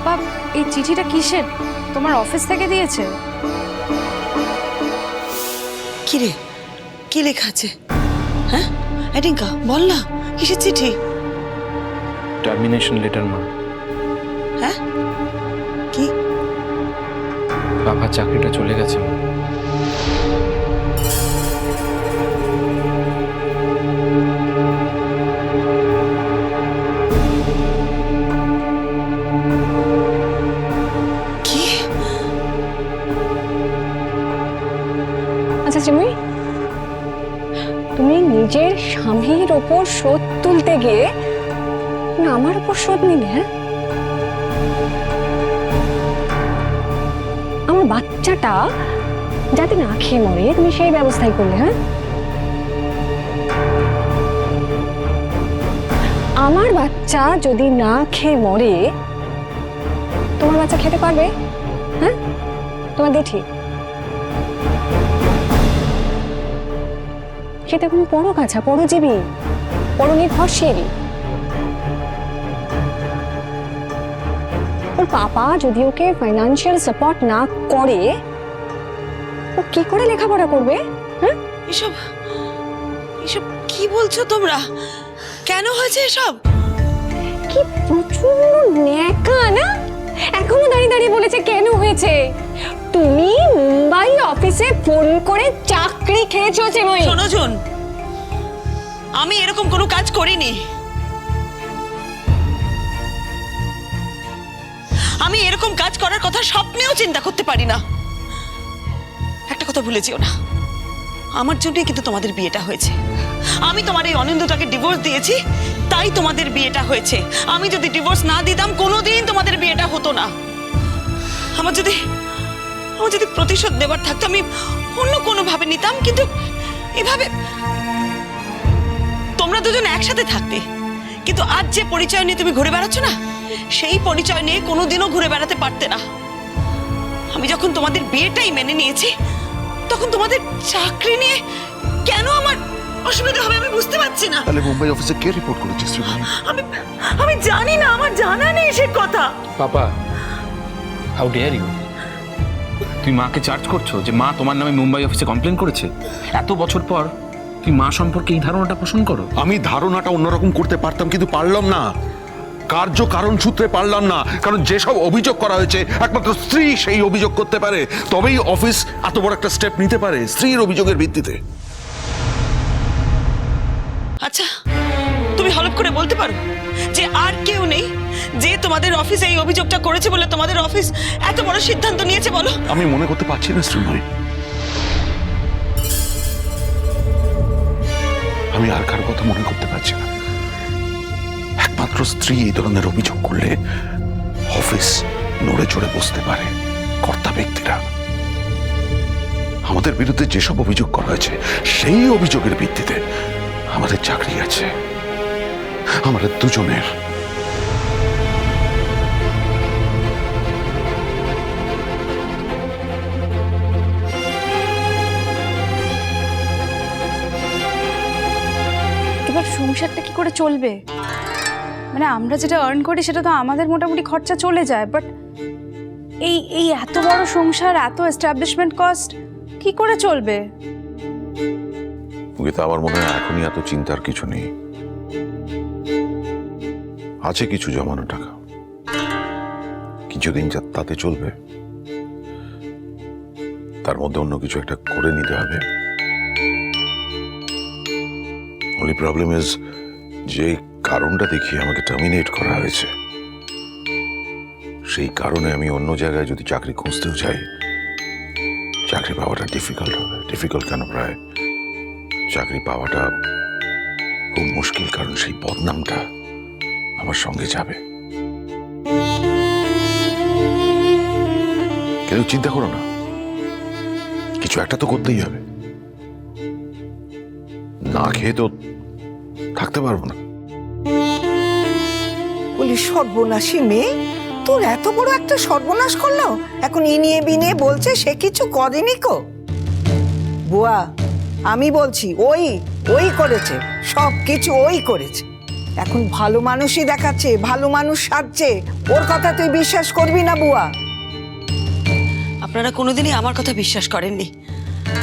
আপা এই চিঠিটা কিসের? তোমার অফিস থেকে দিয়েছে। কিরে? কি লেখা আছে? হ্যাঁ? এডিঙ্কা বল না কিসের চিঠি? টার্মিনেশন লেটার মা। হ্যাঁ? কি? বাবা চাকরিটা চলে গেছে মা। গিয়ে আমার ওপর শোধ নিলে হ্যাঁ? আমার বাচ্চাটা যাতে না খেয়ে মরে, তুমি সেই ব্যবস্থাই করলে হ্যাঁ? আমার বাচ্চা যদি না খেয়ে মরে, তোমার বাচ্চা খেতে পারবে হ্যাঁ? তোমার ঠিক। সেটা কোনো বড় কাছা পরজীবী। বড় নির্ভরশীল ওর পাপা যদি ওকে ফাইনান্সিয়াল সাপোর্ট না করে ও কি করে লেখাপড়া করবে? হ্যাঁ এসব এসব কি বলছো তোমরা? কেন হয়েছে এসব? কি প্রচণ্ড ন্যাকা না? এখনও দাঁড়িয়ে দাঁড়িয়ে বলেছে কেন হয়েছে? তুমি মুম্বাই অফিসে ফোন করে চাকরি খেয়েছো চিমই শোনো। আমি এরকম কোনো কাজ করিনি। আমি এরকম কাজ করার কথা স্বপ্নেও চিন্তা করতে পারি না। একটা কথা ভুলে যেও না। আমার জন্যই কিন্তু তোমাদের বিয়েটা হয়েছে। আমি তোমার এই অনিন্দটাকে ডিভোর্স দিয়েছি, তাই তোমাদের বিয়েটা হয়েছে। আমি যদি ডিভোর্স না দিতাম, কোনোদিন তোমাদের বিয়েটা হতো না। আমার যদি আমার যদি প্রতিশোধ দেবার থাকতো, আমি অন্য কোনোভাবে নিতাম, কিন্তু এভাবে তোমরা দুজন একসাথে থাকতে। কিন্তু আজ যে পরিচয় নিয়ে তুমি ঘুরে বেড়াচ্ছ না সেই পরিচয় নিয়ে কোনোদিনও ঘুরে বেড়াতে পারতে না। আমি যখন তোমাদের বিয়েটাই মেনে নিয়েছি তখন তোমাদের চাকরি নিয়ে কেন আমার অসুবিধা হবে আমি বুঝতে পারছি না। তাহলে মুম্বাই অফিসে কে রিপোর্ট করেছে শ্রীমণি আমি আমি জানি না আমার জানা নেই সে কথা। পাপা হাউ ডেয়ার ইউ তুমি মাকে চার্জ করছ যে মা তোমার নামে মুম্বাই অফিসে কমপ্লেন করেছে? এত বছর পর তুই মা সম্পর্কে এই ধারণাটা পোষণ করো। আমি ধারণাটা অন্যরকম করতে পারতাম কিন্তু পারলাম না। কার্য কারণ সূত্রে পারলাম না কারণ যেসব অভিযোগ করা হয়েছে একমাত্র স্ত্রী সেই অভিযোগ করতে পারে। তবেই অফিস এত বড় একটা স্টেপ নিতে পারে স্ত্রীর অভিযোগের ভিত্তিতে। আচ্ছা তুমি হলপ করে বলতে পারো যে আর কেউ নেই যে তোমাদের অফিসে এই অভিযোগটা করেছে বলে তোমাদের অফিস এত বড় সিদ্ধান্ত নিয়েছে বলো। আমি মনে করতে পারছি না শ্রীমণি আমি আর কার কথা মনে করতে পারছি না। একমাত্র স্ত্রী এই ধরনের অভিযোগ করলে অফিস নড়ে চড়ে বসতে পারে কর্তা ব্যক্তিরা। আমাদের বিরুদ্ধে যেসব অভিযোগ করা হয়েছে, সেই অভিযোগের ভিত্তিতে আমাদের চাকরি আছে। আমাদের দুজনের এবার সংসারটা কি করে চলবে? মানে আমরা যেটা আর্ন করি সেটা তো আমাদের মোটামুটি খরচা চলে যায় বাট এই এই এত বড় সংসার, এত এস্টাবলিশমেন্ট কস্ট কি করে চলবে? গীতা আমার মনে হয় এখনই এত চিন্তার কিছু নেই। আছে কিছু জমানো টাকা। কিছুদিন যা, তাতে চলবে। তার মধ্যে অন্য কিছু একটা করে নিতে হবে। অনলি প্রবলেম ইজ যে কারণটা দেখিয়ে আমাকে টার্মিনেট করা হয়েছে। সেই কারণে আমি অন্য জায়গায় যদি চাকরি খুঁজতেও চাই চাকরি পাওয়াটা ডিফিকাল্ট হবে। ডিফিকাল্ট কেন প্রায়? চাকরি পাওয়াটা খুব মুশকিল, কারণ সেই বদনামটা আমার সঙ্গে যাবে। কিন্তু চিন্তা করো না। কিছু একটা তো করতেই হবে। না খেয়ে তো থাকতে পারব না। বলি সর্বনাশী মেয়ে? তোর এত বড় একটা সর্বনাশ করল? এখন ই নিয়ে বিনিয়ে বলছে সে কিছু করেনি কো। বুয়া আমি বলছি ওই ওই করেছে। সব কিছু ওই করেছে। এখন ভালো মানুষই দেখাচ্ছে ভালো মানুষ সাজছে। ওর কথা তুই বিশ্বাস করবি না বুয়া? আপনারা কোনোদিনই আমার কথা বিশ্বাস করেননি।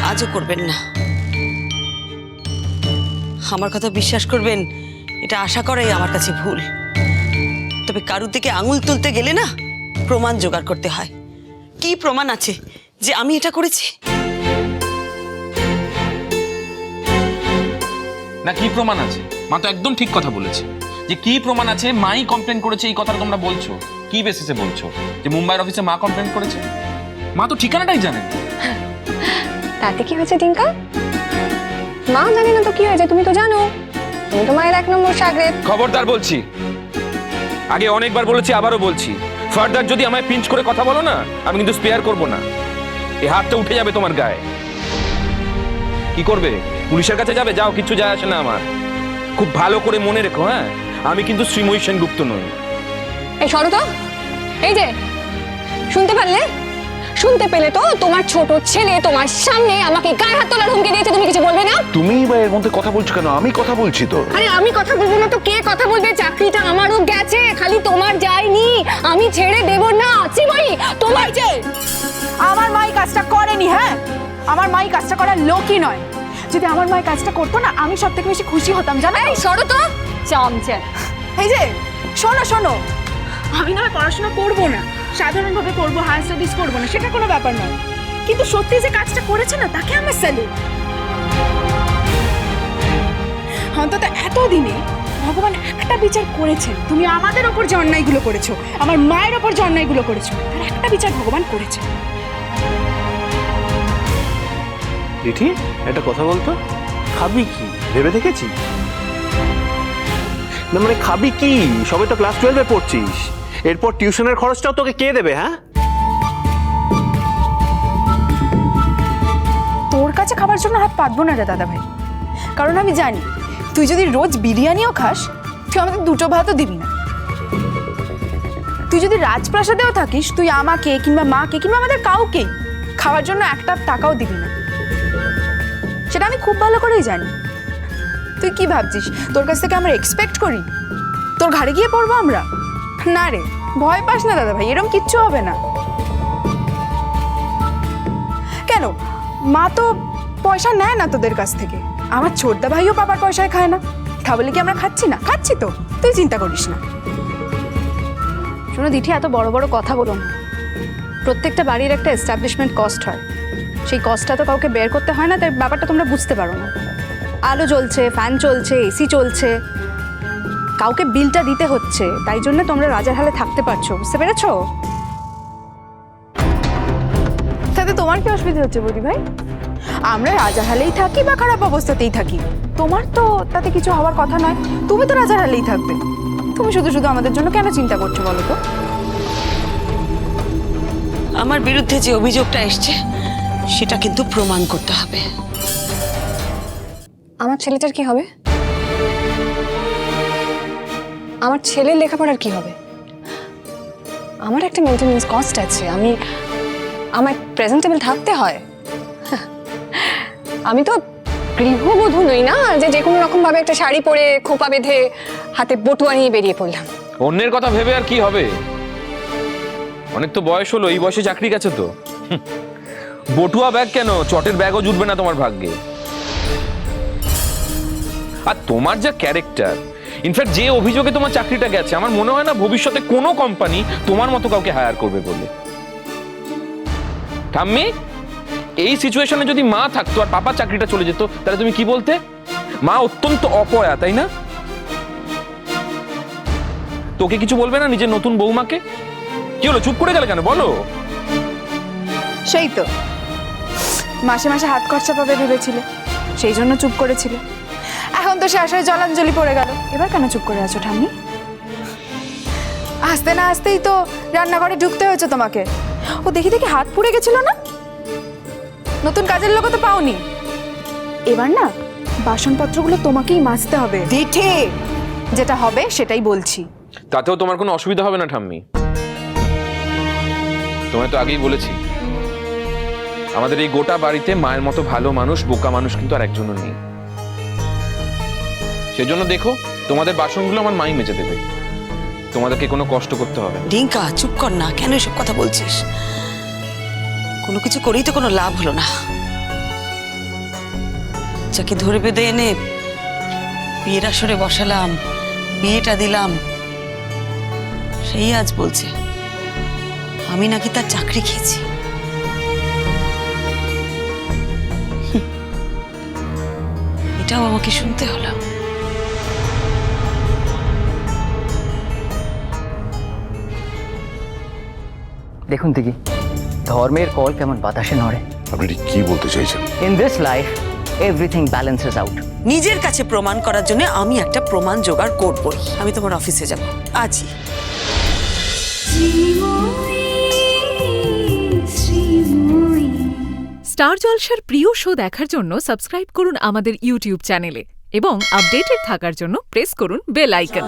আজও করবেন না। আমার কথা বিশ্বাস করবেন এটা আশা করাই আমার কাছে ভুল। তবে কারুর দিকে আঙুল তুলতে গেলে না প্রমাণ জোগাড় করতে হয়। কি প্রমাণ আছে যে আমি এটা করেছি? না কি প্রমাণ আছে? মা তো একদম ঠিক কথা বলেছে। যে কি প্রমাণ আছে? মাই কমপ্লেন করেছে এই কথাটা তোমরা বলছো। কি বেসিসে বলছো? যে মুম্বাইয়ের অফিসে মা কমপ্লেন করেছে? মা তো ঠিকানাটাই জানেন তাতে কি হয়েছে টিঙ্কা মা জানে না তো কি হয়েছে তুমি তো জানো। তুমি তো মায়ের এক নম্বর সাগরে খবরদার বলছি। আগে অনেকবার বলেছি আবারও বলছি। ফার্দার যদি আমায় পিঞ্চ করে কথা বলো না আমি কিন্তু স্পেয়ার করব না। এই হাতটা উঠে যাবে তোমার গায়ে। কি করবে? পুলিশের কাছে যাবে? যাও কিছু যায় আসে না আমার। খুব ভালো করে মনে রেখো হ্যাঁ? আমি কিন্তু শ্রীময়ী সেনগুপ্ত নই। এই সরো তো এই যে শুনতে পারলে? শুনতে পেলে তো তোমার ছোট ছেলে তোমার সামনে আমাকে গায়ে হাত তোলার হুমকি দিয়েছে তুমি কিছু বলবে না? তুমি বা এর মধ্যে কথা বলছো কেন? আমি কথা বলছি তো। আরে আমি কথা বলব না তো কে কথা বলবে? চাকরিটা আমারও গেছে খালি তোমার যায়নি। আমি ছেড়ে দেব না। আছি চিমই তোমার যে আমার মাই কাজটা করেনি হ্যাঁ? আমার মাই কাজটা করার লোকই নয়। যদি আমার মাই কাজটা করতো না আমি সব থেকে বেশি খুশি হতাম জানো? এই সরো তো। চামচে। এই যে শোনো শোনো। আমি না হয় পড়াশোনা করব না। সাধারণভাবে করব হায়ার স্টাডিজ করব না, সেটা কোনো ব্যাপার নয়। কিন্তু সত্যি যে কাজটা করেছে না, তাকে আমার স্যালুট অন্তত এতদিনে ভগবান একটা বিচার করেছেন, তুমি আমাদের ওপর যে অন্যায়গুলো করেছ, আমার মায়ের ওপর যে অন্যায়গুলো করেছ, তার একটা বিচার ভগবান করেছে দিঠি একটা কথা বলতো? খাবি কি? ভেবে দেখেছি না মানে খাবি কি? সবে তো ক্লাস টুয়েলভে পড়ছিস। এরপর টিউশনের খরচটাও তোকে কে দেবে হ্যাঁ? তোর কাছে খাবার জন্য হাত পাতবো না রে দাদা ভাই। কারণ আমি জানি, তুই যদি রোজ বিরিয়ানিও খাস, তুই আমাদের দুটো ভাতও দিবি না। তুই যদি রাজপ্রাসাদেও থাকিস, তুই আমাকে কিংবা মাকে কিংবা আমাদের কাউকে খাওয়ার জন্য একটা টাকাও দিবি না। সেটা আমি খুব ভালো করেই জানি। তুই কি ভাবছিস? তোর কাছ থেকে আমরা এক্সপেক্ট করি? তোর ঘাড়ে গিয়ে পড়ব আমরা? না রে। ভয় পাস না দাদা ভাই এরকম কিচ্ছু হবে না। কেন? মা তো পয়সা নেয় না তোদের কাছ থেকে। আমার ছোটদা ভাইও বাবার পয়সায় খায় না। তা বলে কি আমরা খাচ্ছি না? খাচ্ছি তো। তুই চিন্তা করিস না। শোনো দিঠি, এত বড় বড় কথা বলো না। প্রত্যেকটা বাড়ির একটা এস্টাবলিশমেন্ট কস্ট হয়। সেই কস্টটা তো কাউকে বের করতে হয় না, তাই ব্যাপারটা তোমরা বুঝতে পারো না। আলো জ্বলছে ফ্যান চলছে এসি চলছে। কাউকে বিলটা দিতে হচ্ছে তাই জন্য তোমরা রাজার হালে থাকতে পারছ বুঝতে পেরেছ? তাতে তোমার কি অসুবিধা হচ্ছে বৌদি ভাই? আমরা রাজার হালেই থাকি বা খারাপ অবস্থাতেই থাকি? তোমার তো তাতে কিছু হওয়ার কথা নয় তুমি তো রাজার হালেই থাকবে। তুমি শুধু শুধু আমাদের জন্য কেন চিন্তা করছ বলো তো? আমার বিরুদ্ধে যে অভিযোগটা এসছে সেটা কিন্তু প্রমাণ করতে হবে। আমার ছেলেটার কি হবে? আমার ছেলের লেখাপড়ার কি হবে? আমার একটা মেনটেনেন্স কস্ট আছে, আমি আমার প্রেজেন্টেবল থাকতে হয়। আমি তো গৃহবধূ নই না, যে যে কোনো রকম ভাবে একটা শাড়ি পরে খোপা বেঁধে হাতে বটুয়া নিয়ে বেরিয়ে পড়লাম। অন্যের কথা ভেবে আর কি হবে? অনেক তো বয়স হলো, এই বয়সে চাকরি গেছে তো। বটুয়া ব্যাগ কেন? চটের ব্যাগও জুটবে না তোমার ভাগ্যে। আর তোমার যা ক্যারেক্টার ইনফ্যাক্ট যে অভিযোগে তোমার চাকরিটা গেছে, আমার মনে হয় না ভবিষ্যতে কোনো কোম্পানি তোমার মতো কাউকে হায়ার করবে বলে ঠাম্মি, এই সিচুয়েশনে যদি মা থাকতো আর পাপা চাকরিটা চলে যেত, তাহলে তুমি কি বলতে? মা অত্যন্ত অপয়া, তাই না? তোকে কিছু বলবে না নিজের নতুন বৌমাকে? কি হলো, চুপ করে গেলে কেন? বলো। সেই তো। মাসে মাসে হাত খরচা পাবে ভেবেছিলে, সেই জন্য চুপ করেছিলে। এখন তো সে আশায় জলাঞ্জলি পড়ে গেল। এবার কেন চুপ করে আছো ঠাম্মি? আসতে না আসতেই তো রান্নাঘরে ঢুকতে হয়েছে তোমাকে। ও দেখি দেখি হাত পুড়ে গেছিল না? নতুন কাজের লোকও তো পাওনি। এবার না বাসনপত্রগুলো তোমাকেই মাজতে হবে। দিঠি! যেটা হবে সেটাই বলছি। তাতেও তোমার কোনো অসুবিধা হবে না ঠাম্মি? তোমায় তো আগেই বলেছি। আমাদের এই গোটা বাড়িতে মায়ের মতো ভালো মানুষ বোকা মানুষ কিন্তু আর একজনও নেই। সেজন্য দেখো, তোমাদের বাসনগুলো আমার মাই মেজে দেবে। তোমাদেরকে কোনো কষ্ট করতে হবে ডিঙ্কা, চুপ কর না, কেন এসব কথা বলছিস? কোনো কিছু করেই তো কোনো লাভ হলো না। যাকে ধরে বেঁধে এনে বিয়ের আসরে বসালাম, বিয়েটা দিলাম, সেই আজ বলছে, আমি নাকি তার চাকরি খেয়েছি। এটাও আমাকে শুনতে হলো। দেখুন দিদি ধর্মের কল কেমন বাতাসে নড়ে। আপনি কি বলতে চাইছেন? In this life everything balances out নিজের কাছে প্রমাণ করার জন্য আমি একটা প্রমাণ জোগাড় করবই আমি তোমার অফিসে যাব। আজই। স্টার জলসার প্রিয় শো দেখার জন্য সাবস্ক্রাইব করুন আমাদের ইউটিউব চ্যানেলে এবং আপডেটেড থাকার জন্য প্রেস করুন বেল আইকন।